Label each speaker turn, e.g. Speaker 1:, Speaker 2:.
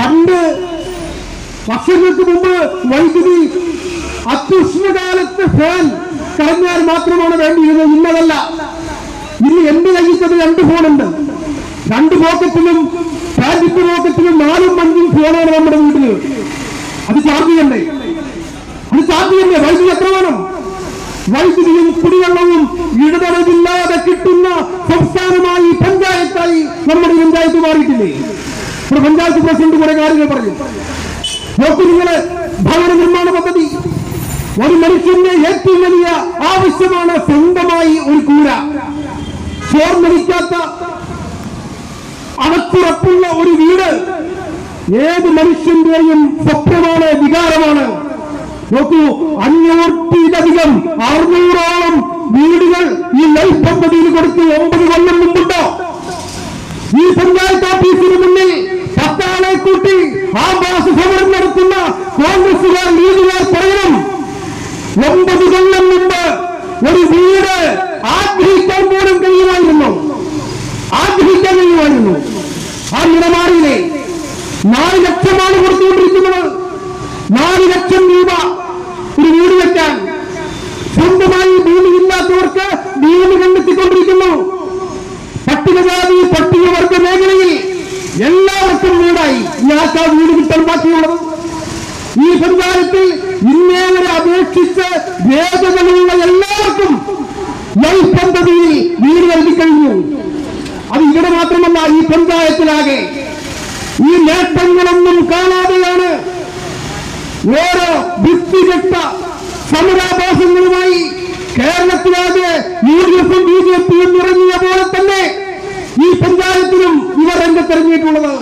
Speaker 1: പണ്ട് വർഷങ്ങൾക്ക് മുമ്പ് വൈദ്യുതി അത്യുഷ്ണകാലത്ത് ഫാൻ കടന്നാൽ മാത്രമാണ് വേണ്ടിയിരുന്നത്. ഇന്നതല്ല ഇന്ന് എന്റെ കയ്യിച്ചത് രണ്ട് ഫോണുണ്ട് രണ്ട് പോക്കറ്റിലും പാന്റിന്റെ പോക്കറ്റിലും നാലും അഞ്ചും ഫോണാണ് നമ്മുടെ വീട്ടിൽ അത് ചാർജ് ചെയ്യണ്ടേ? അത് ചാർജ് ചെയ്യണ്ടേ? വൈദ്യുതി എത്ര വേണം? വൈദ്യുതിയും കുടിവെള്ളവും ഇടതടവില്ലാതെ കിട്ടുന്ന സംസ്ഥാനമായി പഞ്ചായത്തായി നമ്മുടെ പഞ്ചായത്ത് മാറിയിട്ടില്ലേ? ഒരു പഞ്ചായത്ത് പ്രസിഡന്റ് കുറെ കാര്യങ്ങൾ പറഞ്ഞു. നോക്കൂ നിങ്ങൾ ഭവന നിർമ്മാണ പദ്ധതി. ഒരു മനുഷ്യന്റെ ഏറ്റവും വലിയ ആവശ്യമാണ് സ്വന്തമായി ഒരു കൂര. ചോർന്നടിക്കാത്ത അകത്തുറപ്പുള്ള ഒരു വീട് ഏത് മനുഷ്യന്റെയും സ്വപ്നമാണ് വികാരമാണ്. നോക്കൂ അഞ്ഞൂറ്റിലധികം അറുന്നൂറോളം വീടുകൾ ഈ ലൈഫ് പദ്ധതിയിൽ കൊടുത്ത് ഒമ്പത് കൊല്ലം മുമ്പുണ്ടോ? ഈ പഞ്ചായത്ത് ഓഫീസിന് കൂട്ടി ആഭാസ സമരം നടത്തുന്ന കോൺഗ്രസുകാർ ലീഗുകാർ പറയണം. ഒമ്പത് കൊല്ലം മുമ്പ് ഒരു വീട് ആഗ്രഹിക്കാൻ പോലും കഴിയുമായിരുന്നു. ആഗ്രഹിക്കാൻ കഴിയുമായിരുന്നു. ആ നിലമാറിയിലെ നാല് ലക്ഷമാണ് കൊടുത്തുകൊണ്ടിരിക്കുന്നത്. നാല് ലക്ഷം രൂപ വീടായി ഞങ്ങൾക്ക് ആ വീട് കിട്ടാൻ ബാക്കിയുള്ളത് ഈ പഞ്ചായത്തിൽ ഇന്നേ വരെ അപേക്ഷിച്ച് വേദനകളുള്ള എല്ലാവർക്കും ലൈഫ് പദ്ധതിയിൽ വീട് നൽകിക്കഴിഞ്ഞു അത് ഇവിടെ മാത്രമല്ല ഈ പഞ്ചായത്തിലാകെ. ഈ നേട്ടങ്ങളൊന്നും കാണാതെയാണ് ഓരോ ഭിത്തികെട്ട സമരാഭാസങ്ങളുമായി കേരളത്തിലാകെ യു ഡി എഫും ബി ജെ പിയും ഇറങ്ങിയ പോലെ തന്നെ ഈ പഞ്ചായത്തിലും ഇവർ രംഗത്തിറങ്ങിയിട്ടുള്ളത്.